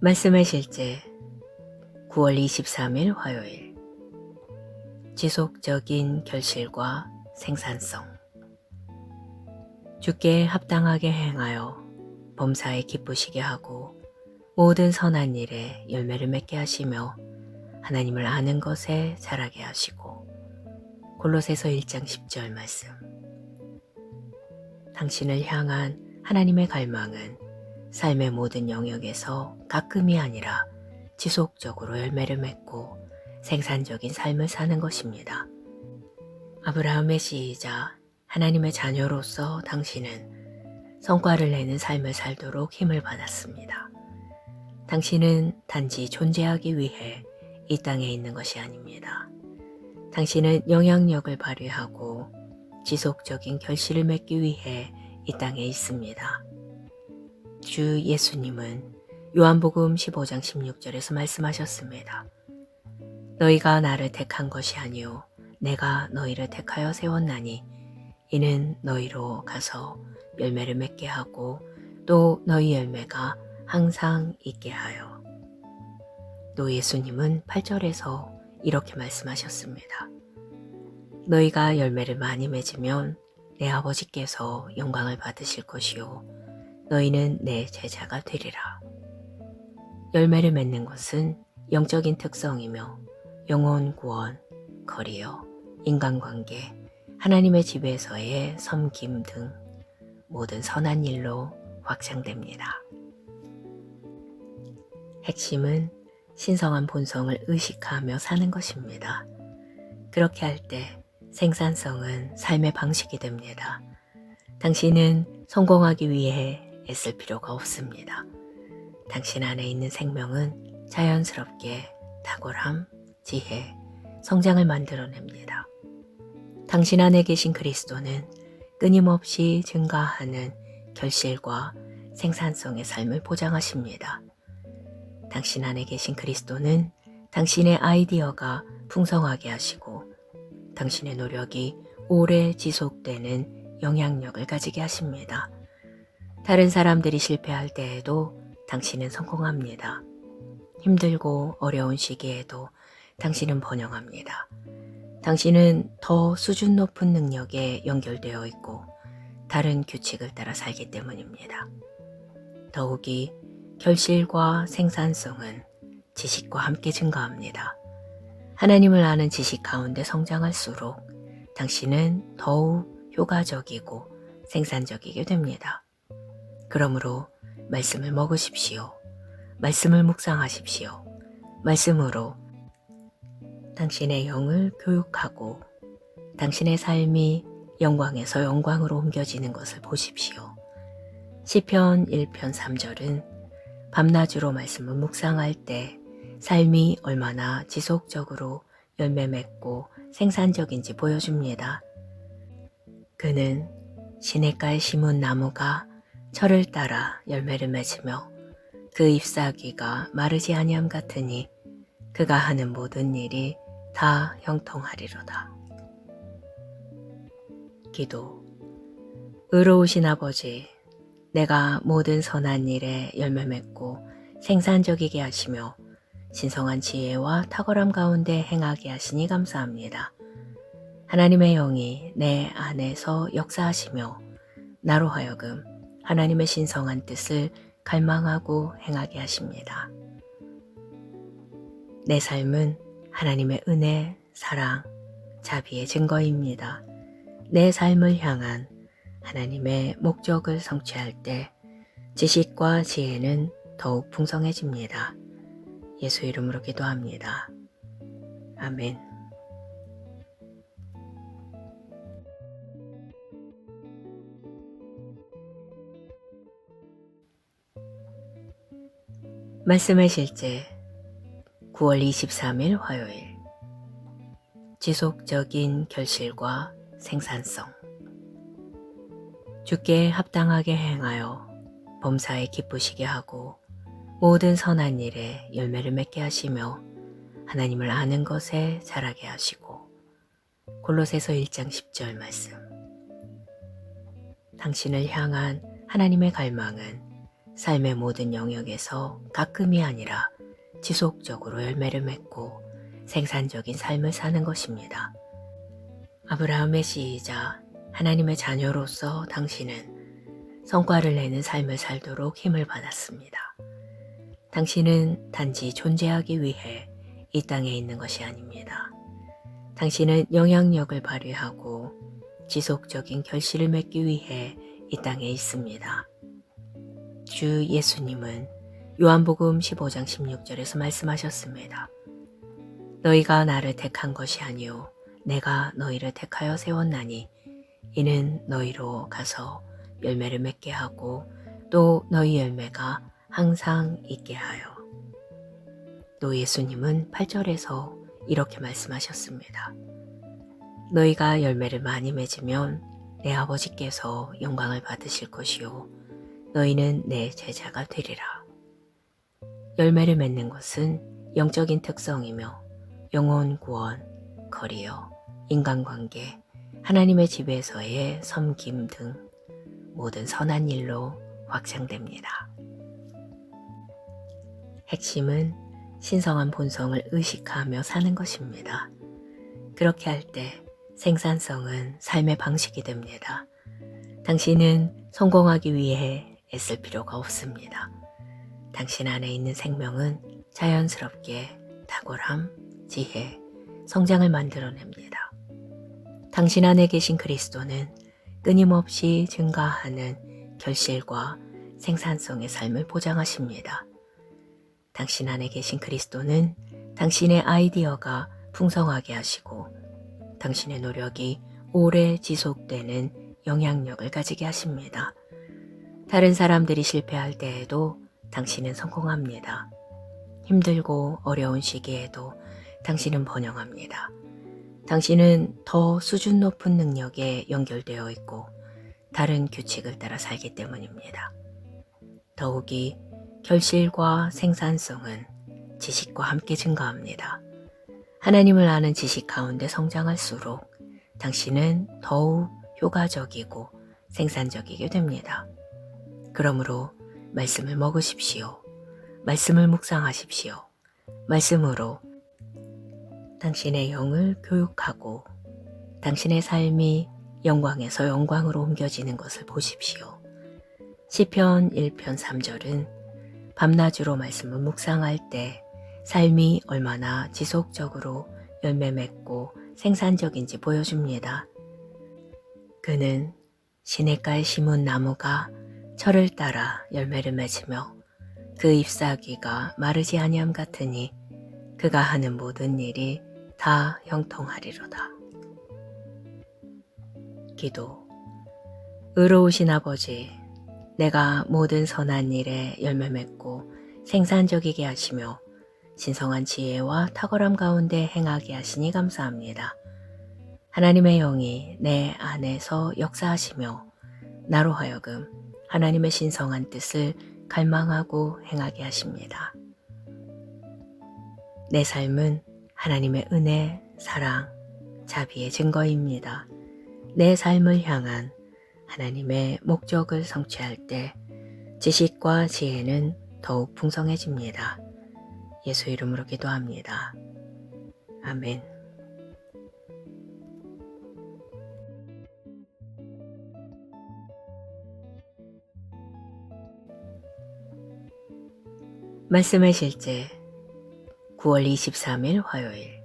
말씀의 실제 9월 23일 화요일. 지속적인 결실과 생산성. 주께 합당하게 행하여 범사에 기쁘시게 하고 모든 선한 일에 열매를 맺게 하시며 하나님을 아는 것에 자라게 하시고 골로새서 1장 10절 말씀 당신을 향한 하나님의 갈망은 삶의 모든 영역에서 가끔이 아니라 지속적으로 열매를 맺고 생산적인 삶을 사는 것입니다. 아브라함의 시이자 하나님의 자녀로서 당신은 성과를 내는 삶을 살도록 힘을 받았습니다. 당신은 단지 존재하기 위해 이 땅에 있는 것이 아닙니다. 당신은 영향력을 발휘하고 지속적인 결실을 맺기 위해 이 땅에 있습니다. 주 예수님은 요한복음 15장 16절에서 말씀하셨습니다. 너희가 나를 택한 것이 아니요 내가 너희를 택하여 세웠나니 이는 너희로 가서 열매를 맺게 하고 또 너희 열매가 항상 있게 하여 또 예수님은 8절에서 이렇게 말씀하셨습니다. 너희가 열매를 많이 맺으면 내 아버지께서 영광을 받으실 것이요 너희는 내 제자가 되리라. 열매를 맺는 것은 영적인 특성이며 영혼 구원, 거리어, 인간관계, 하나님의 집에서의 섬김 등 모든 선한 일로 확장됩니다. 핵심은 신성한 본성을 의식하며 사는 것입니다. 그렇게 할 때 생산성은 삶의 방식이 됩니다. 당신은 성공하기 위해 애쓸 필요가 없습니다. 당신 안에 있는 생명은 자연스럽게 탁월함, 지혜, 성장을 만들어냅니다. 당신 안에 계신 그리스도는 끊임없이 증가하는 결실과 생산성의 삶을 보장하십니다. 당신 안에 계신 그리스도는 당신의 아이디어가 풍성하게 하시고 당신의 노력이 오래 지속되는 영향력을 가지게 하십니다. 다른 사람들이 실패할 때에도 당신은 성공합니다. 힘들고 어려운 시기에도 당신은 번영합니다. 당신은 더 수준 높은 능력에 연결되어 있고 다른 규칙을 따라 살기 때문입니다. 더욱이 결실과 생산성은 지식과 함께 증가합니다. 하나님을 아는 지식 가운데 성장할수록 당신은 더욱 효과적이고 생산적이게 됩니다. 그러므로 말씀을 먹으십시오. 말씀을 묵상하십시오. 말씀으로 당신의 영을 교육하고 당신의 삶이 영광에서 영광으로 옮겨지는 것을 보십시오. 시편 1편 3절은 밤낮으로 말씀을 묵상할 때 삶이 얼마나 지속적으로 열매 맺고 생산적인지 보여줍니다. 그는 시냇가에 심은 나무가 철을 따라 열매를 맺으며 그 잎사귀가 마르지 아니함 같으니 그가 하는 모든 일이 다 형통하리로다. 기도 의로우신 아버지 내가 모든 선한 일에 열매 맺고 생산적이게 하시며 신성한 지혜와 탁월함 가운데 행하게 하시니 감사합니다. 하나님의 영이 내 안에서 역사하시며 나로 하여금 하나님의 신성한 뜻을 갈망하고 행하게 하십니다. 내 삶은 하나님의 은혜, 사랑, 자비의 증거입니다. 내 삶을 향한 하나님의 목적을 성취할 때 지식과 지혜는 더욱 풍성해집니다. 예수 이름으로 기도합니다. 아멘. 말씀의 실제 9월 23일 화요일 지속적인 결실과 생산성 주께 합당하게 행하여 범사에 기쁘시게 하고 모든 선한 일에 열매를 맺게 하시며 하나님을 아는 것에 자라게 하시고 골로새서 1장 10절 말씀 당신을 향한 하나님의 갈망은 삶의 모든 영역에서 가끔이 아니라 지속적으로 열매를 맺고 생산적인 삶을 사는 것입니다. 아브라함의 시이자 하나님의 자녀로서 당신은 성과를 내는 삶을 살도록 힘을 받았습니다. 당신은 단지 존재하기 위해 이 땅에 있는 것이 아닙니다. 당신은 영향력을 발휘하고 지속적인 결실을 맺기 위해 이 땅에 있습니다. 주 예수님은 요한복음 15장 16절에서 말씀하셨습니다. 너희가 나를 택한 것이 아니요 내가 너희를 택하여 세웠나니 이는 너희로 가서 열매를 맺게 하고 또 너희 열매가 항상 있게 하여. 또 예수님은 8절에서 이렇게 말씀하셨습니다. 너희가 열매를 많이 맺으면 내 아버지께서 영광을 받으실 것이요 너희는 내 제자가 되리라. 열매를 맺는 것은 영적인 특성이며 영혼 구원, 거리여, 인간관계, 하나님의 집에서의 섬김 등 모든 선한 일로 확장됩니다. 핵심은 신성한 본성을 의식하며 사는 것입니다. 그렇게 할 때 생산성은 삶의 방식이 됩니다. 당신은 성공하기 위해 애쓸 필요가 없습니다. 당신 안에 있는 생명은 자연스럽게 탁월함, 지혜, 성장을 만들어냅니다. 당신 안에 계신 그리스도는 끊임없이 증가하는 결실과 생산성의 삶을 보장하십니다. 당신 안에 계신 그리스도는 당신의 아이디어가 풍성하게 하시고 당신의 노력이 오래 지속되는 영향력을 가지게 하십니다. 다른 사람들이 실패할 때에도 당신은 성공합니다. 힘들고 어려운 시기에도 당신은 번영합니다. 당신은 더 수준 높은 능력에 연결되어 있고 다른 규칙을 따라 살기 때문입니다. 더욱이 결실과 생산성은 지식과 함께 증가합니다. 하나님을 아는 지식 가운데 성장할수록 당신은 더욱 효과적이고 생산적이게 됩니다. 그러므로 말씀을 먹으십시오. 말씀을 묵상하십시오. 말씀으로 당신의 영을 교육하고 당신의 삶이 영광에서 영광으로 옮겨지는 것을 보십시오. 시편 1편 3절은 밤낮으로 말씀을 묵상할 때 삶이 얼마나 지속적으로 열매 맺고 생산적인지 보여줍니다. 그는 시냇가에 심은 나무가 철을 따라 열매를 맺으며 그 잎사귀가 마르지 아니함 같으니 그가 하는 모든 일이 다 형통하리로다. 기도 의로우신 아버지 내가 모든 선한 일에 열매 맺고 생산적이게 하시며 신성한 지혜와 탁월함 가운데 행하게 하시니 감사합니다. 하나님의 영이 내 안에서 역사하시며 나로 하여금 하나님의 신성한 뜻을 갈망하고 행하게 하십니다. 내 삶은 하나님의 은혜, 사랑, 자비의 증거입니다. 내 삶을 향한 하나님의 목적을 성취할 때 지식과 지혜는 더욱 풍성해집니다. 예수 이름으로 기도합니다. 아멘. 말씀의 실제 9월 23일 화요일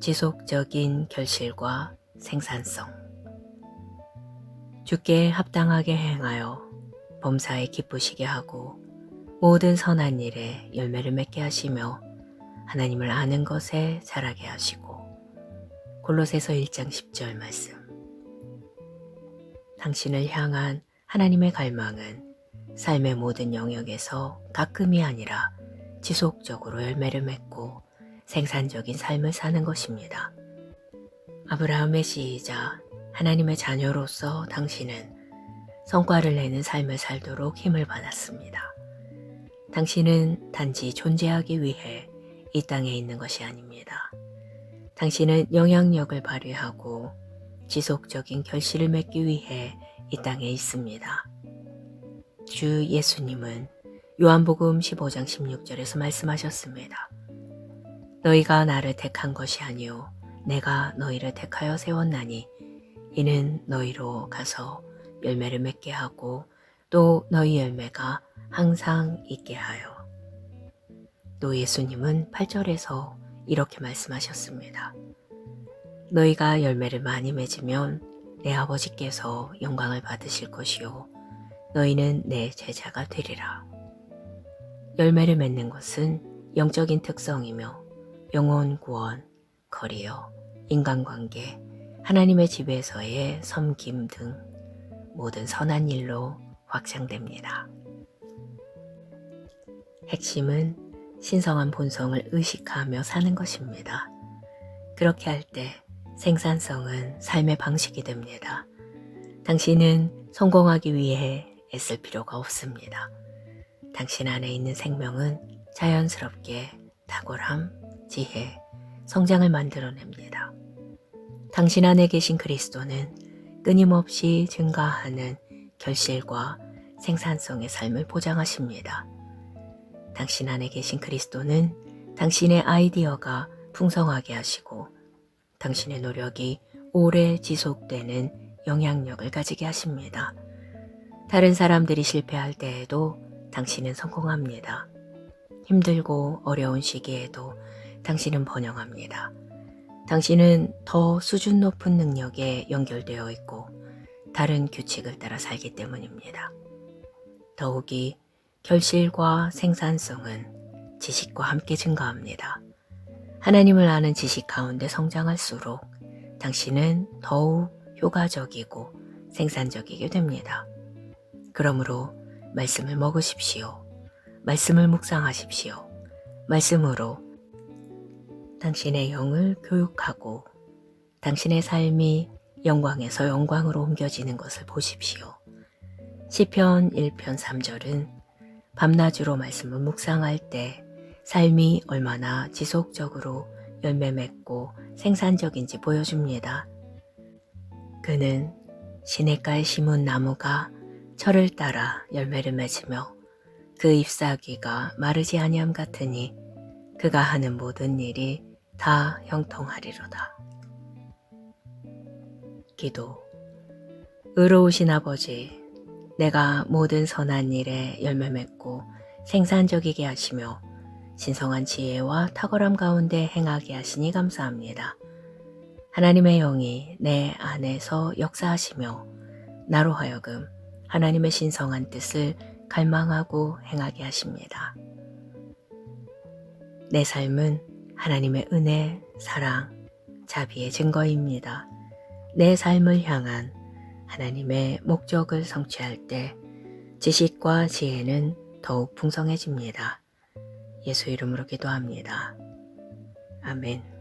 지속적인 결실과 생산성 주께 합당하게 행하여 범사에 기쁘시게 하고 모든 선한 일에 열매를 맺게 하시며 하나님을 아는 것에 자라게 하시고 골로새서 1장 10절 말씀 당신을 향한 하나님의 갈망은 삶의 모든 영역에서 가끔이 아니라 지속적으로 열매를 맺고 생산적인 삶을 사는 것입니다. 아브라함의 시이자 하나님의 자녀로서 당신은 성과를 내는 삶을 살도록 힘을 받았습니다. 당신은 단지 존재하기 위해 이 땅에 있는 것이 아닙니다. 당신은 영향력을 발휘하고 지속적인 결실을 맺기 위해 이 땅에 있습니다. 주 예수님은 요한복음 15장 16절에서 말씀하셨습니다. 너희가 나를 택한 것이 아니요 내가 너희를 택하여 세웠나니 이는 너희로 가서 열매를 맺게 하고 또 너희 열매가 항상 있게 하여. 또 예수님은 8절에서 이렇게 말씀하셨습니다. 너희가 열매를 많이 맺으면 내 아버지께서 영광을 받으실 것이요. 너희는 내 제자가 되리라. 열매를 맺는 것은 영적인 특성이며 영혼 구원, 거리어, 인간관계, 하나님의 집에서의 섬김 등 모든 선한 일로 확장됩니다. 핵심은 신성한 본성을 의식하며 사는 것입니다. 그렇게 할 때 생산성은 삶의 방식이 됩니다. 당신은 성공하기 위해 애쓸 필요가 없습니다. 당신 안에 있는 생명은 자연스럽게 탁월함, 지혜, 성장을 만들어냅니다. 당신 안에 계신 그리스도는 끊임없이 증가하는 결실과 생산성의 삶을 보장하십니다. 당신 안에 계신 그리스도는 당신의 아이디어가 풍성하게 하시고 당신의 노력이 오래 지속되는 영향력을 가지게 하십니다. 다른 사람들이 실패할 때에도 당신은 성공합니다. 힘들고 어려운 시기에도 당신은 번영합니다. 당신은 더 수준 높은 능력에 연결되어 있고 다른 규칙을 따라 살기 때문입니다. 더욱이 결실과 생산성은 지식과 함께 증가합니다. 하나님을 아는 지식 가운데 성장할수록 당신은 더욱 효과적이고 생산적이게 됩니다. 그러므로 말씀을 먹으십시오. 말씀을 묵상하십시오. 말씀으로 당신의 영을 교육하고 당신의 삶이 영광에서 영광으로 옮겨지는 것을 보십시오. 시편 1편 3절은 밤낮으로 말씀을 묵상할 때 삶이 얼마나 지속적으로 열매 맺고 생산적인지 보여줍니다. 그는 시냇가에 심은 나무가 철을 따라 열매를 맺으며 그 잎사귀가 마르지 아니함 같으니 그가 하는 모든 일이 다 형통하리로다. 기도 의로우신 아버지 내가 모든 선한 일에 열매 맺고 생산적이게 하시며 신성한 지혜와 탁월함 가운데 행하게 하시니 감사합니다. 하나님의 영이 내 안에서 역사하시며 나로 하여금 하나님의 신성한 뜻을 갈망하고 행하게 하십니다. 내 삶은 하나님의 은혜, 사랑, 자비의 증거입니다. 내 삶을 향한 하나님의 목적을 성취할 때 지식과 지혜는 더욱 풍성해집니다. 예수 이름으로 기도합니다. 아멘.